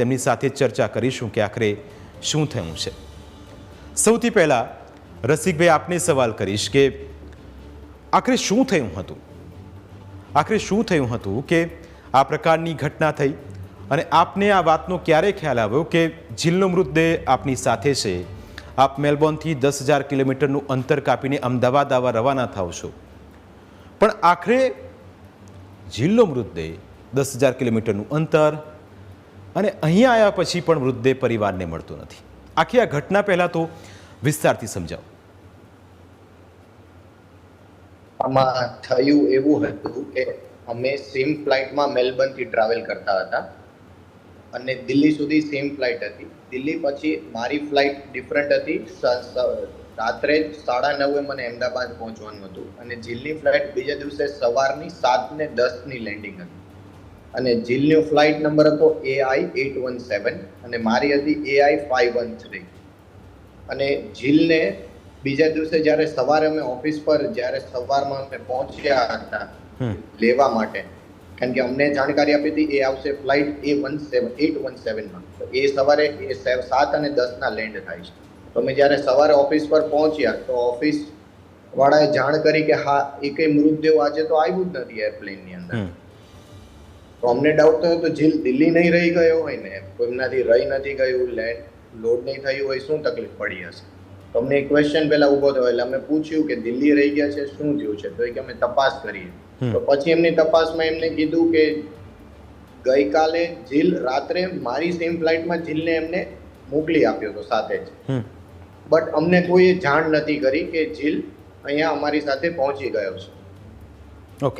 તેમની સાથે ચર્ચા કરીશું કે આખરે શું થયું છે. સૌથી પહેલાં રસિકભાઈ આપને સવાલ કરીશ કે આખરે શું થયું હતું? આખરે શું થયું હતું કે આ પ્રકારની ઘટના થઈ અને આપને આ વાતનો ક્યારે ખ્યાલ આવ્યો કે જીલનો મૃતદેહ આપની સાથે છે? આપ મેલબોર્નથી દસ હજાર કિલોમીટરનું અંતર કાપીને અમદાવાદ આવવા રવાના થાવ છો. પણ આખરે જીલનો મૃતદેહ દસ હજાર કિલોમીટરનું અંતર અને અહીંયા આવ્યા પછી પણ મૃતદેહ પરિવારને મળતો નથી. આખી આ ઘટના પહેલાં તો વિસ્તારથી સમજાવો. આમાં થયું એવું હતું કે અમે સેમ ફ્લાઇટમાં મેલબર્નથી ટ્રાવેલ કરતા હતા અને દિલ્હી સુધી સેમ ફ્લાઇટ હતી. દિલ્હી પછી મારી ફ્લાઇટ ડિફરન્ટ હતી. રાત્રે સાડા નવે મને અમદાવાદ પહોંચવાનું હતું અને દિલ્હી ફ્લાઇટ બીજા દિવસે સવારની સાત ને દસની લેન્ડિંગ હતી. અને જીલનો ફ્લાઇટ નંબર હતો એ આઈ એટ વન સેવન અને મારી હતી A I five one three અને જીલને બીજા દિવસે જ્યારે સવારે અમે ઓફિસ પર જ્યારે સવારમાં અમે પહોંચ્યા હતા લેવા માટે કારણ કે અમને જાણકારી આપી હતી એ આવશે flight A one seven eight one સેવનમાં તો એ સવારે એ સાત અને દસના લેન્ડ થાય છે. તો અમે જ્યારે સવારે ઓફિસ પર પહોંચ્યા તો ઓફિસ વાળાએ જાણ કરી કે હા એ કંઈ મૃતદેહ આજે તો આવ્યું જ નથી એરપ્લેનની અંદર. તો અમને ડાઉટ થયો તો જીલ દિલ્હી નહીં રહી ગયો હોય ને એમનાથી રહી નથી ગયું લેન્ડ લોડ નહીં થયું હોય શું તકલીફ પડી હશે? તો અમને એક ક્વેશ્ચન પહેલા ઊભો થયો એટલે અમે પૂછ્યું કે દિલ્હી રહી ગયા છે શું થયું છે? તો એ કે અમે તપાસ કરીએ. તો પછી એમની તપાસમાં એમને કીધું કે ગઈકાલે જીલ રાત્રે મારી સેમ ફ્લાઇટમાં જીલને એમને મોકલી આપ્યો હતો સાથે જ. બટ અમને કોઈએ જાણ નથી કરી કે જીલ અહીંયા અમારી સાથે પહોંચી ગયો છે.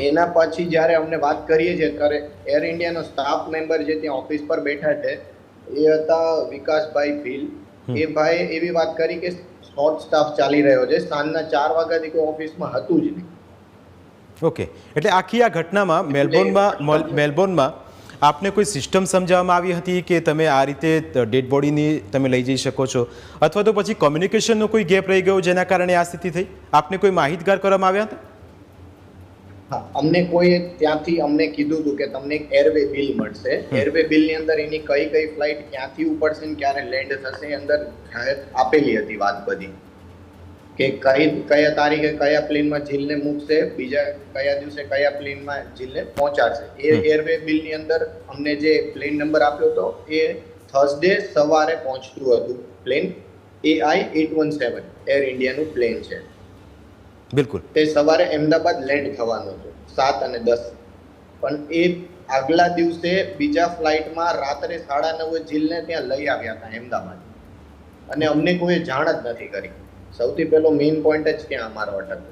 એના પછી જ્યારે અમને વાત કરીએ છીએ ત્યારે એર ઇન્ડિયાનો સ્ટાફ મેમ્બર જે ત્યાં ઓફિસ પર બેઠા છે એ હતા વિકાસભાઈ ભીલ. એ ભાઈ એવી વાત કરી કે શોર્ટ સ્ટાફ ચાલી રહ્યો છે સાંજના ચાર વાગ્યાથી કોઈ ઓફિસમાં હતું જ નહીં. ઓકે એટલે આખી આ ઘટનામાં મેલબોર્નમાં મલ- મેલબોર્નમાં આપને કોઈ સિસ્ટમ સમજાવવામાં આવી હતી કે તમે આ રીતે ડેડ બોડીની તમે લઈ જઈ શકો છો? અથવા તો પછી કોમ્યુનિકેશનનો કોઈ ગેપ રહી ગયો જેના કારણે આ સ્થિતિ થઈ? આપને કોઈ માહિતગાર કરવામાં આવ્યા હતા? હા અમને કોઈએ ત્યાંથી અમને કીધું હતું કે તમને એક એરવે બિલ મળશે. એરવે એરવે બિલની અંદર એની કઈ કઈ ફ્લાઇટ ક્યાંથી ઉપડશે ને ક્યારે લેન્ડ થશે અંદર આપેલી હતી વાત બધી. કે કઈ કયા તારીખે કયા પ્લેનમાં ઝીલને મૂકશે બીજા કયા દિવસે કયા પ્લેનમાં જીલને પહોંચાડશે. એ એરવે એરવે બિલની અંદર અમને જે પ્લેન નંબર આપ્યો હતો એ થર્સડે સવારે પહોંચતું હતું. Plane A I eight one seven air ઇન્ડિયાનું plane છે. બિલકુલ. તે સવારે અમદાવાદ લેન્ડ થવાનો છે સાત અને દસ. પણ એ આગલા દિવસે બીજા ફ્લાઇટમાં રાત્રે સાડા નવે જીલને ત્યાં લઈ આવ્યા હતા અમદાવાદ. અને અમને કોઈ જાણ જ નથી કરી. સૌથી પહેલો મેઇન પોઈન્ટ જ ત્યાં અમારો અટક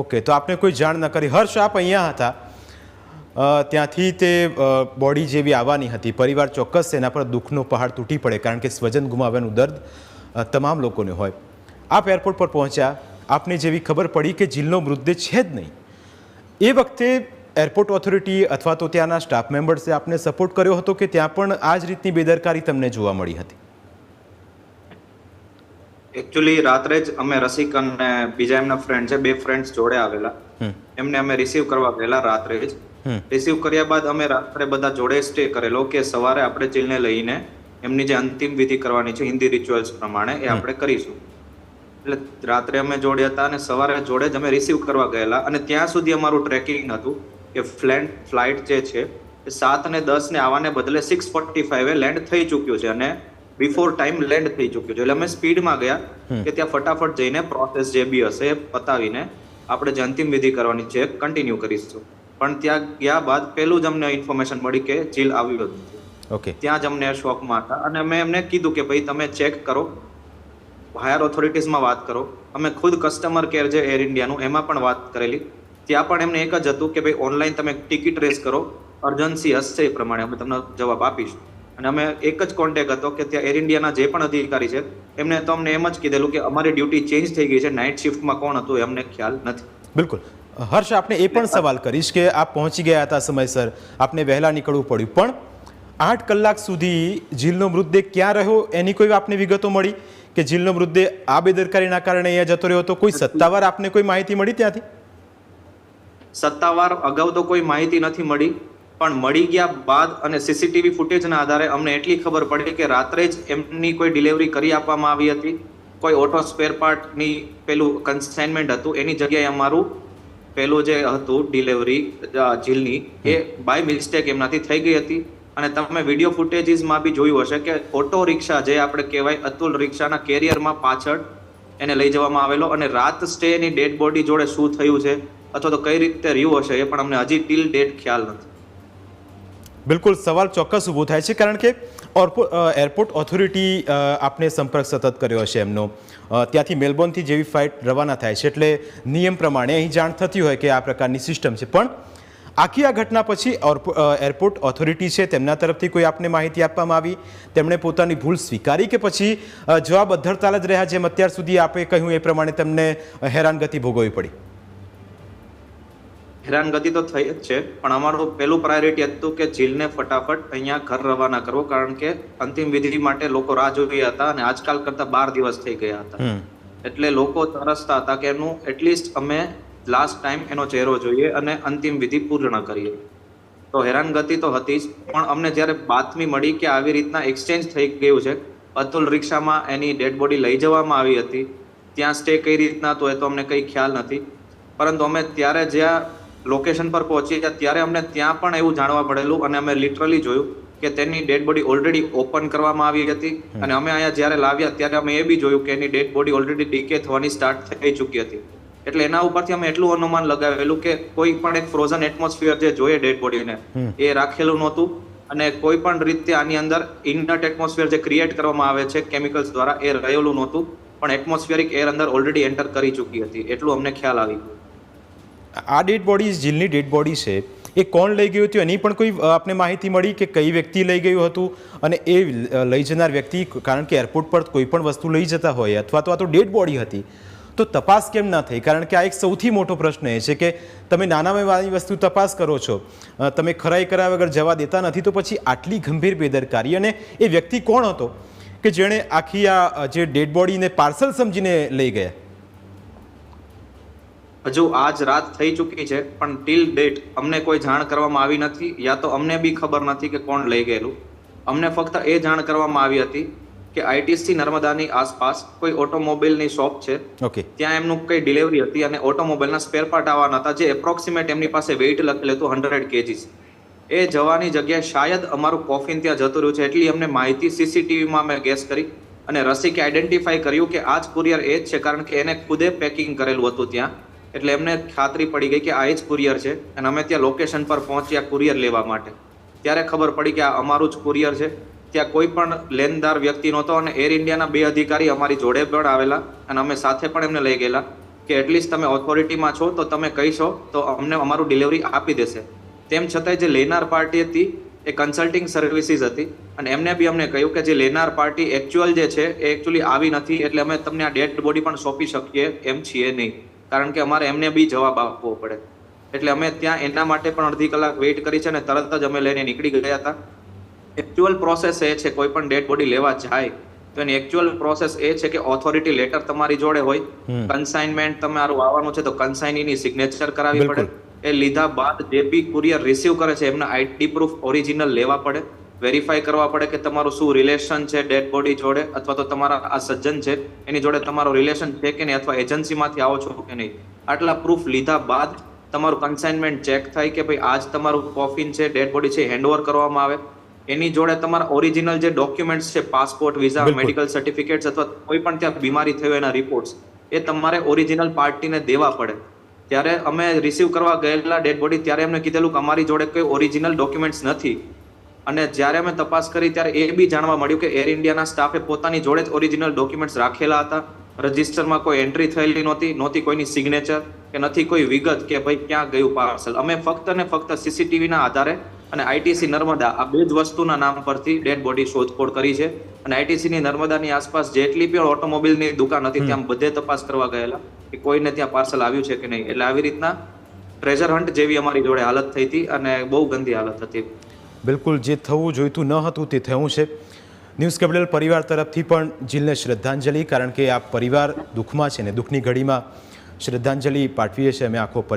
ઓકે તો આપને કોઈ જાણ ન કરી. હર્ષ આપ અહીંયા હતા. ત્યાંથી તે બોડી જેવી આવવાની હતી. પરિવાર ચોક્કસ એના પર દુઃખનો પહાડ તૂટી પડે કારણ કે સ્વજન ગુમાવવાનું દર્દ તમામ લોકોને હોય. આપ એરપોર્ટ પર પહોંચ્યા. આપને જેવી ખબર પડી કે જીલનો મૃતદેહ છે જ નહીં. એ વખતે એરપોર્ટ ઓથોરિટી અથવા તો ત્યાંના સ્ટાફ મેમ્બર્સે આપને સપોર્ટ કર્યો હતો કે ત્યાં પણ આ જ રીતની બેદરકારી તમને જોવા મળી હતી? એકચ્યુઅલી રાત્રે જ અમે રસિક અને બીજા એમના ફ્રેન્ડ છે બે ફ્રેન્ડ્સ જોડે આવેલા. એમને અમે રિસીવ કરવા ગયેલા રાત્રે જ. રિસીવ કર્યા બાદ અમે રાત્રે બધા જોડે સ્ટે કરેલો કે સવારે આપણે ચીલને લઈને એમની જે અંતિમ વિધિ કરવાની છે હિન્દી રિચ્યુઅલ્સ પ્રમાણે એ આપણે કરીશું. એટલે રાત્રે અમે જોડે હતા અને સવારે જોડે જ અમે રિસીવ કરવા ગયેલા. અને ત્યાં સુધી અમારું ટ્રેકિંગ હતું કે ફ્લેન ફ્લાઇટ જે છે એ સાત અને દસ ને આવવાને બદલે સિક્સ ફોર્ટી ફાઈવે લેન્ડ થઈ ચૂક્યું છે અને બિફોર ટાઈમ લેન્ડ થઈ ચૂક્યું છે. એટલે અમે સ્પીડમાં ગયા કે ત્યાં ફટાફટ જઈને પ્રોસેસ જે બી હશે એ પતાવીને આપણે જે અંતિમ વિધિ કરવાની છે કન્ટિન્યુ કરીશું. પણ ત્યાં ગયા બાદ પહેલું જ અમને ઇન્ફોર્મેશન મળી કે ચીલ આવ્યું હતું ઓકે ત્યાં જ અમને શોકમાં હતા. અને અમે એમને કીધું કે ભાઈ તમે ચેક કરો. હાયર ઓથોરિટીઝમાં વાત કરો. અમે ખુદ કસ્ટમર કેર જે એર ઇન્ડિયાનું એમાં પણ વાત કરેલી. ત્યાં પણ એમને એક જ હતું કે ભાઈ ઓનલાઈન તમે ટિકિટ રેસ કરો. અર્જન્સી હશે એ પ્રમાણે અમે તમને જવાબ આપીશું. અને અમે એક જ કોન્ટેક હતો કે ત્યાં એર ઇન્ડિયાના જે પણ અધિકારી છે એમને તો અમને એમ જ કીધેલું કે અમારી ડ્યુટી ચેન્જ થઈ ગઈ છે નાઇટ શિફ્ટમાં કોણ હતું એ અમને ખ્યાલ નથી. બિલકુલ. હર્ષ આપને એ પણ સવાલ કરીશ કે આપ પહોંચી ગયા હતા સમયસર. આપને વહેલા નીકળવું પડ્યું. પણ આઠ કલાક સુધી જીલનો મૃતદેહ ક્યાં રહ્યો એની કોઈ આપને વિગતો મળી? કે જીલનો મૃતદેહ આ બેદરકારીના કારણે અહીંયા જતો રહ્યો હતો? કોઈ સત્તાવાર આપને કોઈ માહિતી મળી ત્યાંથી? સત્તાવાર અગાઉ તો કોઈ માહિતી નથી મળી પણ મળી ગયા બાદ અને સીસીટીવી ફૂટેજના આધારે અમને એટલી ખબર પડી કે રાત્રે જ એમની કોઈ ડિલિવરી કરી આપવામાં આવી હતી. કોઈ ઓટો સ્પેર પાર્ટની પેલું કન્સાઇનમેન્ટ હતું એની જગ્યાએ અમારું પેલું જે હતું ડિલિવરી જીલની એ બાય મિસ્ટેક એમનાથી થઈ ગઈ હતી. અને તમે વીડિયો ફૂટેજીસમાં બી જોયું હશે કે ઓટો રિક્ષા જે આપણે કહેવાય અતુલ રિક્ષાના કેરિયરમાં પાછળ એને લઈ જવામાં આવેલો અને રાત સ્ટેની ડેડ બોડી જોડે શું થયું છે અથવા તો કઈ રીતે રહ્યું હશે એ પણ અમને હજી ટીલ ડેટ ખ્યાલ નથી. બિલકુલ, સવાલ ચોક્કસ ઊભો થાય છે કારણ કે એરપોર્ટ ઓથોરિટી આપને સંપર્ક સતત કર્યો હશે એમનો. ત્યાંથી મેલબોર્નથી જેવી ફ્લાઇટ રવાના થાય છે એટલે નિયમ પ્રમાણે અહીં જાણ થતી હોય કે આ પ્રકારની સિસ્ટમ છે. પણ આખી આ ઘટના પછી એરપોર્ટ ઓથોરિટી છે તેમના તરફથી કોઈ આપને માહિતી આપવામાં આવી? તેમણે પોતાની ભૂલ સ્વીકારી કે પછી જવાબ અધ્ધરતાલ જ રહ્યા જેમ અત્યાર સુધી આપે કહ્યું એ પ્રમાણે તેમને હેરાનગતિ ભોગવવી પડી? હેરાનગતિ તો થઈ જ છે પણ અમારું પહેલું પ્રાયોરિટી હતું કે જીલને ફટાફટ અહીંયા ઘર રવાના કરવો કારણ કે અંતિમ વિધિ માટે લોકો રાહ જોઈ હતા અને આજકાલ કરતા બાર દિવસ થઈ ગયા હતા. એટલે લોકો તરસતા હતા કે એનું એટલીસ્ટ અમે લાસ્ટ ટાઈમ એનો ચહેરો જોઈએ અને અંતિમ વિધિ પૂર્ણ કરીએ. તો હેરાનગતિ તો હતી જ પણ અમને જ્યારે બાતમી મળી કે આવી રીતના એક્સચેન્જ થઈ ગયું છે અતુલ રિક્ષામાં એની ડેડ બોડી લઈ જવામાં આવી હતી ત્યાં સ્ટે કઈ રીતના તો એ તો અમને કંઈ ખ્યાલ નથી. પરંતુ અમે ત્યારે જ્યાં લોકેશન પર પહોંચી ગયા ત્યારે અમને ત્યાં પણ એવું જાણવા પડેલું અને અમે લિટરલી જોયું કે તેની ડેડ બોડી ઓલરેડી ઓપન કરવામાં આવી હતી અને અમે અહીંયા જ્યારે લાવ્યા ત્યારે અમે એ બી જોયું કે એની ડેડ બોડી ઓલરેડી ડીકે થવાની સ્ટાર્ટ થઈ ચૂકી હતી. એટલે એના ઉપરથી અમે એટલું અનુમાન લગાવેલું કે કોઈ પણ એક ફ્રોઝન એટમોસ્ફિયર જે જોઈએ ડેડ બોડીને એ રાખેલું નહોતું. અને કોઈ પણ રીતે આની અંદર ઇનટ એટમોસ્ફિયર જે ક્રિએટ કરવામાં આવે છે કેમિકલ્સ દ્વારા એ રહેલું નહોતું. પણ એટમોસ્ફિયરિક એર અંદર ઓલરેડી એન્ટર કરી ચૂકી હતી. એટલું અમને ખ્યાલ આવી આ ડેડ બોડી જીલની ડેડ બોડી છે. એ કોણ લઈ ગયું હતું? એની પણ કોઈ આપને માહિતી મળી કે કઈ વ્યક્તિ લઈ ગયું હતું? અને એ લઈ જનાર વ્યક્તિ કારણ કે એરપોર્ટ પર કોઈ પણ વસ્તુ લઈ જતા હોય અથવા તો આ તો ડેડ બોડી હતી. તો તપાસ કેમ ના થઈ? કારણ કે આ એક સૌથી મોટો પ્રશ્ન એ છે કે તમે નાનામાં નાની વસ્તુ તપાસ કરો છો તમે ખરાઈ કરાયા વગર જવા દેતા નથી, તો પછી આટલી ગંભીર બેદરકારી અને એ વ્યક્તિ કોણ હતો કે જેણે આખી આ જે ડેડ બોડીને પાર્સલ સમજીને લઈ ગયા? હજુ આજ રાત થઈ ચૂકી છે, પણ ટીલ ડેટ અમને કોઈ જાણ કરવામાં આવી નથી, યા તો અમને બી ખબર નથી કે કોણ લઈ ગયેલું. અમને ફક્ત એ જાણ કરવામાં આવી હતી કે આઈટીસી નર્મદાની આસપાસ કોઈ ઓટોમોબાઈલની શોપ છે. ઓકે. ત્યાં એમનું કઈ ડિલિવરી હતી અને ઓટોમોબાઈલના સ્પેર પાર્ટ આવવાના હતા જે એપ્રોક્સિમેટ એમની પાસે વેઇટ લખેલું હતું હંડ્રેડ કેજીસ. એ જવાની જગ્યાએ શાયદ અમારું કોફિન ત્યાં જતું રહ્યું છે એટલી અમને માહિતી સીસીટીવીમાં મેં ગેસ કરી અને રસિકે આઈડેન્ટિફાઈ કર્યું કે આ જ કુરિયર એ જ છે કારણ કે એને ખુદે પેકિંગ કરેલું હતું ત્યાં. એટલે એમને ખાતરી પડી ગઈ કે આ એ જ કુરિયર છે અને અમે ત્યાં લોકેશન પર પહોંચ્યા કુરિયર લેવા માટે. ત્યારે ખબર પડી કે આ અમારું જ કુરિયર છે. ત્યાં કોઈ પણ લેનદાર વ્યક્તિ નહોતો અને એર ઇન્ડિયાના બે અધિકારી અમારી જોડે પણ આવેલા અને અમે સાથે પણ એમને લઈ ગયેલા કે એટલીસ્ટ તમે ઓથોરિટીમાં છો તો તમે કહીશો તો અમને અમારું ડિલિવરી આપી દેશે. તેમ છતાંય જે લેનાર પાર્ટી હતી એ કન્સલ્ટિંગ સર્વિસીસ હતી અને એમને બી અમને કહ્યું કે જે લેનાર પાર્ટી એકચ્યુઅલ જે છે એ એકચ્યુઅલી આવી નથી એટલે અમે તમને આ ડેડ બોડી પણ સોંપી શકીએ એમ છીએ નહીં. કારણ કે અમારે એમને બી જવાબ આપવો પડે. એટલે અમે ત્યાં એના માટે પણ અડધી કલાક વેઇટ કરી છે અને તરત જ અમે લઈને નીકળી ગયા હતા. એકચ્યુઅલ પ્રોસેસ એ છે કોઈ પણ ડેડ બોડી લેવા જાય તો એની એકચ્યુઅલ પ્રોસેસ એ છે કે ઓથોરિટી લેટર તમારી જોડે હોય કન્સાઇનમેન્ટ તમારું આવવાનું છે તો કન્સાઇનીની સિગ્નેચર કરાવવી પડે. એ લીધા બાદ જે બી કુરિયર રિસીવ કરે છે એમના આઈડી પ્રૂફ ઓરિજિનલ લેવા પડે. વેરીફાઈ કરવા પડે કે તમારું શું રિલેશન છે ડેડ બોડી જોડે અથવા તો તમારા આ સજ્જન છે એની જોડે તમારો રિલેશન છે કે નહીં અથવા એજન્સીમાંથી આવો છો કે નહીં. આટલા પ્રૂફ લીધા બાદ તમારું કન્સાઇનમેન્ટ ચેક થાય કે ભાઈ આજ તમારું કોફિન છે ડેડ બોડી છે હેન્ડઓવર કરવામાં આવે. એની જોડે તમારા ઓરિજિનલ જે ડોક્યુમેન્ટ્સ છે પાસપોર્ટ વિઝા મેડિકલ સર્ટિફિકેટ્સ અથવા કોઈ પણ ત્યાં બીમારી થયો એના રિપોર્ટ્સ એ તમારે ઓરિજિનલ પાર્ટીને દેવા પડે. ત્યારે અમે રિસીવ કરવા ગયેલા ડેડ બોડી ત્યારે એમને કીધેલું કે અમારી જોડે કોઈ ઓરિજિનલ ડોક્યુમેન્ટ્સ નથી. અને જ્યારે અમે તપાસ કરી ત્યારે એ બી જાણવા મળ્યું કે એર ઇન્ડિયાના સ્ટાફે પોતાની જોડે જ ઓરિજિનલ ડોક્યુમેન્ટ્સ રાખેલા હતા. રજિસ્ટરમાં કોઈ એન્ટ્રી થયેલી નહોતી નહોતી કોઈની સિગ્નેચર કે નથી કોઈ વિગત કે ભાઈ ક્યાં ગયું પાર્સલ અમે ફક્ત ને ફક્ત સીસીટીવીના આધારે અને આઈટીસી નર્મદા આ બે જ વસ્તુના નામ પરથી ડેડ બોડી શોધખોળ કરી છે. અને આઈટીસીની નર્મદાની આસપાસ જેટલી પણ ઓટોમોબાઈલની દુકાન હતી, ત્યાં બધે તપાસ કરવા ગયેલા કે કોઈને ત્યાં પાર્સલ આવ્યું છે કે નહીં. એટલે આવી રીતના ટ્રેઝર હન્ટ જેવી અમારી જોડે હાલત થઈ હતી અને બહુ ગંદી હાલત હતી. બિલકુલ, જે થવું જોઈતું ન હતું તે થયું છે. ન્યૂઝ કેપિટલ પરિવાર તરફથી પણ જીલને શ્રદ્ધાંજલિ, કારણ કે આ પરિવાર દુઃખમાં છે ને દુઃખની ઘડીમાં શ્રદ્ધાંજલિ પાઠવીએ છીએ. અમે આખો પરિવાર